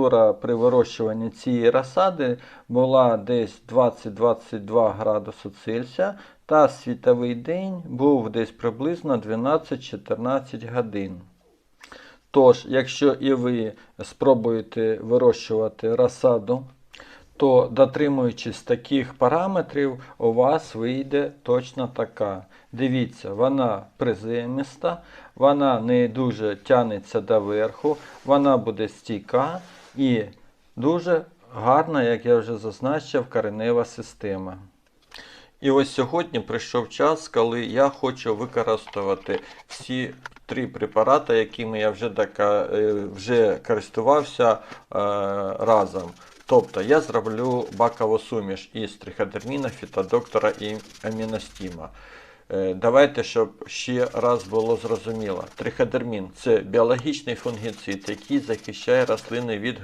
температура при вирощуванні цієї розсади була десь 20-22 градуси Цельсія, та світовий день був десь приблизно 12-14 годин. Тож, якщо і ви спробуєте вирощувати розсаду, то дотримуючись таких параметрів, у вас вийде точно така. Дивіться, вона приземиста, вона не дуже тягнеться до верху, вона буде стійка і дуже гарна, як я вже зазначив, коренева система. І ось сьогодні прийшов час, коли я хочу використовувати всі три препарати, якими я вже, дока, е, вже користувався е, разом. Тобто я зроблю бакову суміш із триходерміна, фітодоктора і аміностіма. Е, Давайте, щоб ще раз було зрозуміло. Триходермін це біологічний фунгіцид, який захищає рослини від